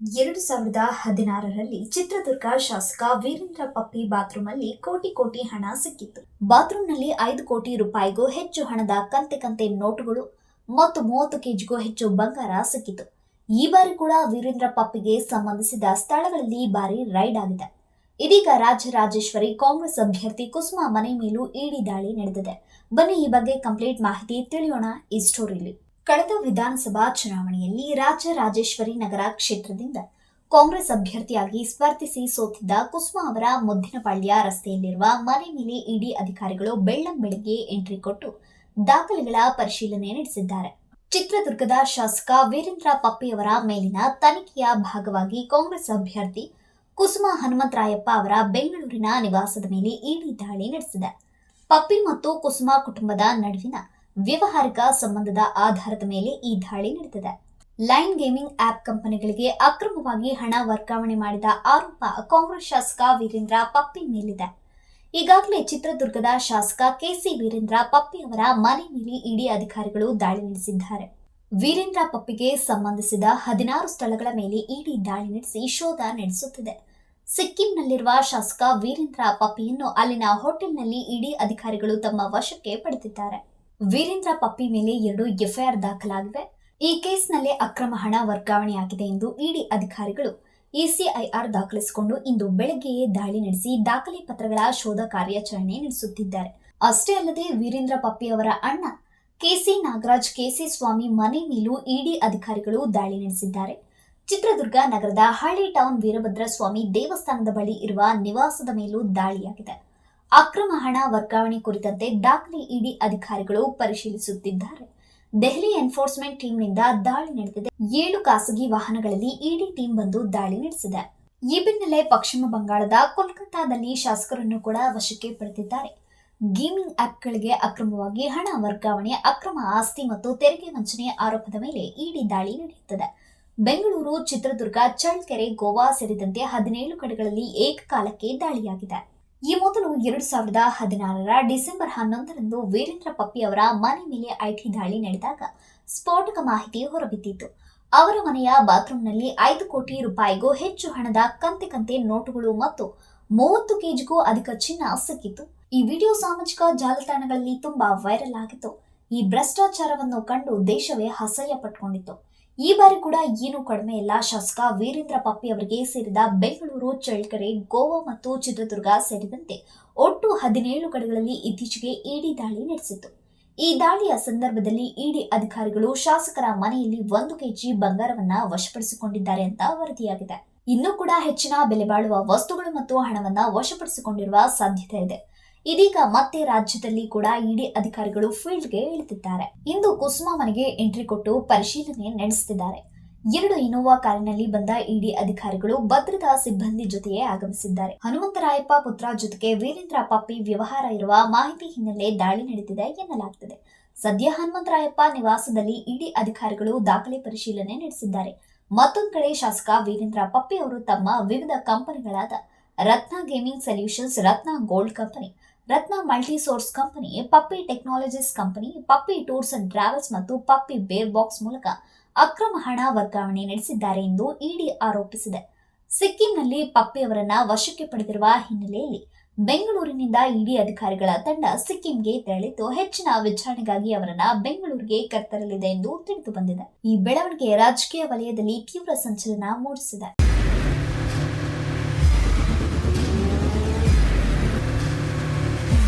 ಎರಡು ಸಾವಿರದ ಹದಿನಾರರಲ್ಲಿ ಚಿತ್ರದುರ್ಗ ಶಾಸಕ ವೀರೇಂದ್ರ ಪಪ್ಪಿ ಬಾತ್ರೂಮಲ್ಲಿ ಕೋಟಿ ಕೋಟಿ ಹಣ ಸಿಕ್ಕಿತ್ತು. ಬಾತ್ರೂಮ್ನಲ್ಲಿ ಐದು ಕೋಟಿ ರೂಪಾಯಿಗೂ ಹೆಚ್ಚು ಹಣದ ಕಂತೆ ಕಂತೆ ನೋಟುಗಳು ಮತ್ತು ಮೂವತ್ತು ಕೆಜಿಗೂ ಹೆಚ್ಚು ಬಂಗಾರ ಸಿಕ್ಕಿತು ಈ ಬಾರಿ ಕೂಡ ವೀರೇಂದ್ರ ಪಪ್ಪಿಗೆ ಸಂಬಂಧಿಸಿದ ಸ್ಥಳಗಳಲ್ಲಿ ಭಾರಿ ರೈಡ್ ಆಗಿದೆ. ಇದೀಗ ರಾಜರಾಜೇಶ್ವರಿ ಕಾಂಗ್ರೆಸ್ ಅಭ್ಯರ್ಥಿ ಕುಸುಮಾ ಮನೆ ಮೇಲೂ ಇಡಿ ದಾಳಿ ನಡೆದಿದೆ. ಬನ್ನಿ ಈ ಬಗ್ಗೆ ಕಂಪ್ಲೀಟ್ ಮಾಹಿತಿ ತಿಳಿಯೋಣ ಈ ಸ್ಟೋರಿಲಿ. ಕಳೆದ ವಿಧಾನಸಭಾ ಚುನಾವಣೆಯಲ್ಲಿ ರಾಜರಾಜೇಶ್ವರಿ ನಗರ ಕ್ಷೇತ್ರದಿಂದ ಕಾಂಗ್ರೆಸ್ ಅಭ್ಯರ್ಥಿಯಾಗಿ ಸ್ಪರ್ಧಿಸಿ ಸೋತಿದ್ದ ಕುಸುಮಾ ಅವರ ಮುದ್ದಿನಪಾಳ್ಯ ರಸ್ತೆಯಲ್ಲಿರುವ ಮನೆ ಮೇಲೆ ಇಡಿ ಅಧಿಕಾರಿಗಳು ಬೆಳ್ಳಂ ಬೆಳಗ್ಗೆ ಎಂಟ್ರಿ ಕೊಟ್ಟು ದಾಖಲೆಗಳ ಪರಿಶೀಲನೆ ನಡೆಸಿದ್ದಾರೆ. ಚಿತ್ರದುರ್ಗದ ಶಾಸಕ ವೀರೇಂದ್ರ ಪಪ್ಪಿಯವರ ಮೇಲಿನ ತನಿಖೆಯ ಭಾಗವಾಗಿ ಕಾಂಗ್ರೆಸ್ ಅಭ್ಯರ್ಥಿ ಕುಸುಮಾ ಹನುಮಂತರಾಯಪ್ಪ ಅವರ ಬೆಂಗಳೂರಿನ ನಿವಾಸದ ಮೇಲೆ ಇಡಿ ದಾಳಿ ನಡೆಸಿದೆ. ಪಪ್ಪಿ ಮತ್ತು ಕುಸುಮಾ ಕುಟುಂಬದ ನಡುವಿನ ವ್ಯವಹಾರಿಕ ಸಂಬಂಧದ ಆಧಾರದ ಮೇಲೆ ಈ ದಾಳಿ ನಡೆದಿದೆ ಲೈನ್ ಗೇಮಿಂಗ್ ಆಪ್ ಕಂಪನಿಗಳಿಗೆ ಅಕ್ರಮವಾಗಿ ಹಣ ವರ್ಗಾವಣೆ ಮಾಡಿದ ಆರೋಪ ಕಾಂಗ್ರೆಸ್ ಶಾಸಕ ವೀರೇಂದ್ರ ಪಪ್ಪಿ ಮೇಲಿದೆ. ಈಗಾಗಲೇ ಚಿತ್ರದುರ್ಗದ ಶಾಸಕ ಕೆಸಿ ವೀರೇಂದ್ರ ಪಪ್ಪಿ ಅವರ ಮನೆ ಮೇಲೆ ಇಡಿ ಅಧಿಕಾರಿಗಳು ದಾಳಿ ನಡೆಸಿದ್ದಾರೆ. ವೀರೇಂದ್ರ ಪಪ್ಪಿಗೆ ಸಂಬಂಧಿಸಿದ ಹದಿನಾರು ಸ್ಥಳಗಳ ಮೇಲೆ ಇಡಿ ದಾಳಿ ನಡೆಸಿ ಶೋಧ ನಡೆಸುತ್ತಿದೆ. ಸಿಕ್ಕಿಂನಲ್ಲಿರುವ ಶಾಸಕ ವೀರೇಂದ್ರ ಪಪ್ಪಿಯನ್ನು ಅಲ್ಲಿನ ಹೋಟೆಲ್ನಲ್ಲಿ ಇಡಿ ಅಧಿಕಾರಿಗಳು ತಮ್ಮ ವಶಕ್ಕೆ ಪಡೆದಿದ್ದಾರೆ. ವೀರೇಂದ್ರ ಪಪ್ಪಿ ಮೇಲೆ ಎರಡು ಎಫ್ಐಆರ್ ದಾಖಲಾಗಿವೆ. ಈ ಕೇಸ್ನಲ್ಲಿ ಅಕ್ರಮ ಹಣ ವರ್ಗಾವಣೆಯಾಗಿದೆ ಎಂದು ಇಡಿ ಅಧಿಕಾರಿಗಳು ಇಸಿಐಆರ್ ದಾಖಲಿಸಿಕೊಂಡು ಇಂದು ಬೆಳಗ್ಗೆಯೇ ದಾಳಿ ನಡೆಸಿ ದಾಖಲೆ ಪತ್ರಗಳ ಶೋಧ ಕಾರ್ಯಾಚರಣೆ ನಡೆಸುತ್ತಿದ್ದಾರೆ. ಅಷ್ಟೇ ಅಲ್ಲದೆ ವೀರೇಂದ್ರ ಪಪ್ಪಿ ಅವರ ಅಣ್ಣ ಕೆಸಿ ನಾಗರಾಜ್ ಕೆಸಿ ಸ್ವಾಮಿ ಮನೆ ಮೇಲೂ ಇಡಿ ಅಧಿಕಾರಿಗಳು ದಾಳಿ ನಡೆಸಿದ್ದಾರೆ. ಚಿತ್ರದುರ್ಗ ನಗರದ ಹಳ್ಳಿ ಟೌನ್ ವೀರಭದ್ರ ಸ್ವಾಮಿ ದೇವಸ್ಥಾನದ ಬಳಿ ಇರುವ ನಿವಾಸದ ಮೇಲೂ ದಾಳಿಯಾಗಿದೆ. ಅಕ್ರಮ ಹಣ ವರ್ಗಾವಣೆ ಕುರಿತಂತೆ ದಾಖಲೆ ಇಡಿ ಅಧಿಕಾರಿಗಳು ಪರಿಶೀಲಿಸುತ್ತಿದ್ದಾರೆ. ದೆಹಲಿ ಎನ್ಫೋರ್ಸ್ಮೆಂಟ್ ಟೀಮ್ನಿಂದ ದಾಳಿ ನಡೆದಿದೆ. ಏಳು ಖಾಸಗಿ ವಾಹನಗಳಲ್ಲಿ ಇಡಿ ಟೀಮ್ ಬಂದು ದಾಳಿ ನಡೆಸಿದೆ. ಈ ಬೆನ್ನಲ್ಲೇ ಪಶ್ಚಿಮ ಬಂಗಾಳದ ಕೋಲ್ಕತ್ತಾದಲ್ಲಿ ಶಾಸಕರನ್ನು ಕೂಡ ವಶಕ್ಕೆ ಪಡೆದಿದ್ದಾರೆ. ಗೇಮಿಂಗ್ ಆಪ್ಗಳಿಗೆ ಅಕ್ರಮವಾಗಿ ಹಣ ವರ್ಗಾವಣೆ, ಅಕ್ರಮ ಆಸ್ತಿ ಮತ್ತು ತೆರಿಗೆ ವಂಚನೆ ಆರೋಪದ ಮೇಲೆ ಇಡಿ ದಾಳಿ ನಡೆಯುತ್ತದೆ. ಬೆಂಗಳೂರು ಚಿತ್ರದುರ್ಗ, ಚಳ್ಳಕೆರೆ, ಗೋವಾ ಸೇರಿದಂತೆ ಹದಿನೇಳು ಕಡೆಗಳಲ್ಲಿ ಏಕಕಾಲಕ್ಕೆ ದಾಳಿಯಾಗಿದೆ. ಈ ಮೊದಲು ಎರಡು ಸಾವಿರದ ಹದಿನಾರರ ಡಿಸೆಂಬರ್ ಹನ್ನೊಂದರಂದು ವೀರೇಂದ್ರ ಪಪ್ಪಿ ಅವರ ಮನೆ ಮೇಲೆ ಐಟಿ ದಾಳಿ ನಡೆದಾಗ ಸ್ಫೋಟಕ ಮಾಹಿತಿ ಹೊರಬಿದ್ದಿತ್ತು. ಅವರ ಮನೆಯ ಬಾತ್ರೂಮ್ನಲ್ಲಿ ಐದು ಕೋಟಿ ರೂಪಾಯಿಗೂ ಹೆಚ್ಚು ಹಣದ ಕಂತೆ ಕಂತೆ ನೋಟುಗಳು ಮತ್ತು ಮೂವತ್ತು ಕೆಜಿಗೂ ಅಧಿಕ ಚಿನ್ನ ಸಿಕ್ಕಿತ್ತು. ಈ ವಿಡಿಯೋ ಸಾಮಾಜಿಕ ಜಾಲತಾಣಗಳಲ್ಲಿ ತುಂಬಾ ವೈರಲ್ ಆಗಿತ್ತು. ಈ ಭ್ರಷ್ಟಾಚಾರವನ್ನು ಕಂಡು ದೇಶವೇ ಅಸಹ್ಯ ಪಟ್ಕೊಂಡಿತ್ತು ಈ ಬಾರಿ ಕೂಡ ಏನು ಕಡಿಮೆ ಇಲ್ಲ. ಶಾಸಕ ವೀರೇಂದ್ರ ಪಪ್ಪಿ ಅವರಿಗೆ ಸೇರಿದ ಬೆಂಗಳೂರು, ಚಳ್ಳಕೆರೆ, ಗೋವಾ ಮತ್ತು ಚಿತ್ರದುರ್ಗ ಸೇರಿದಂತೆ ಒಟ್ಟು ಹದಿನೇಳು ಕಡೆಗಳಲ್ಲಿ ಇತ್ತೀಚೆಗೆ ಇಡಿ ದಾಳಿ ನಡೆಸಿತು ಈ ದಾಳಿಯ ಸಂದರ್ಭದಲ್ಲಿ ಇಡಿ ಅಧಿಕಾರಿಗಳು ಶಾಸಕರ ಮನೆಯಲ್ಲಿ ಒಂದು ಕೆಜಿ ಬಂಗಾರವನ್ನ ವಶಪಡಿಸಿಕೊಂಡಿದ್ದಾರೆ ಅಂತ ವರದಿಯಾಗಿದೆ. ಇನ್ನೂ ಕೂಡ ಹೆಚ್ಚಿನ ಬೆಲೆ ಬಾಳುವ ವಸ್ತುಗಳು ಮತ್ತು ಹಣವನ್ನ ವಶಪಡಿಸಿಕೊಂಡಿರುವ ಸಾಧ್ಯತೆ ಇದೆ. ಇದೀಗ ಮತ್ತೆ ರಾಜ್ಯದಲ್ಲಿ ಕೂಡ ಇಡಿ ಅಧಿಕಾರಿಗಳು ಫೀಲ್ಡ್ಗೆ ಇಳಿದಿದ್ದಾರೆ. ಇಂದು ಕುಸುಮಾ ಮನೆಗೆ ಎಂಟ್ರಿ ಕೊಟ್ಟು ಪರಿಶೀಲನೆ ನಡೆಸುತ್ತಿದ್ದಾರೆ ಎರಡು ಇನೋವಾ ಕಾರಿನಲ್ಲಿ ಬಂದ ಇಡಿ ಅಧಿಕಾರಿಗಳು ಭದ್ರತಾ ಸಿಬ್ಬಂದಿ ಜೊತೆಯೇ ಆಗಮಿಸಿದ್ದಾರೆ. ಹನುಮಂತರಾಯಪ್ಪ ಪುತ್ರ ಜೊತೆಗೆ ವೀರೇಂದ್ರ ಪಪ್ಪಿ ವ್ಯವಹಾರ ಇರುವ ಮಾಹಿತಿ ಹಿನ್ನೆಲೆ ದಾಳಿ ನಡೆದಿದೆ ಎನ್ನಲಾಗುತ್ತದೆ. ಸದ್ಯ ಹನುಮಂತರಾಯಪ್ಪ ನಿವಾಸದಲ್ಲಿ ಇಡಿ ಅಧಿಕಾರಿಗಳು ದಾಖಲೆ ಪರಿಶೀಲನೆ ನಡೆಸಿದ್ದಾರೆ. ಮತ್ತೊಂದು ಕಡೆ ಶಾಸಕ ವೀರೇಂದ್ರ ಪಪ್ಪಿ ಅವರು ತಮ್ಮ ವಿವಿಧ ಕಂಪನಿಗಳಾದ Ratna gaming solutions, Ratna gold company Ratna multisource company Pappi technologies company, Pappi tours and travels ಮತ್ತು ಪಪ್ಪಿ ಬೇರ್ ಬಾಕ್ಸ್ ಮೂಲಕ ಅಕ್ರಮ ಹಣ ವರ್ಗಾವಣೆ ನಡೆಸಿದ್ದಾರೆ ಎಂದು ಇಡಿ ಆರೋಪಿಸಿದೆ. ಸಿಕ್ಕಿಂನಲ್ಲಿ ಪಪ್ಪಿ ಅವರನ್ನ ವಶಕ್ಕೆ ಪಡೆದಿರುವ ಹಿನ್ನೆಲೆಯಲ್ಲಿ ಬೆಂಗಳೂರಿನಿಂದ ಇಡಿ ಅಧಿಕಾರಿಗಳ ತಂಡ ಸಿಕ್ಕಿಂಗೆ ತೆರಳಿದ್ದು, ಹೆಚ್ಚಿನ ವಿಚಾರಣೆಗಾಗಿ ಅವರನ್ನ ಬೆಂಗಳೂರಿಗೆ ಕರ್ತರಲಿದೆ ಎಂದು ತಿಳಿದು ಬಂದಿದೆ. ಈ ಬೆಳವಣಿಗೆ ರಾಜಕೀಯ ವಲಯದಲ್ಲಿ ತೀವ್ರ ಸಂಚಲನ ಮೂಡಿಸಿದೆ.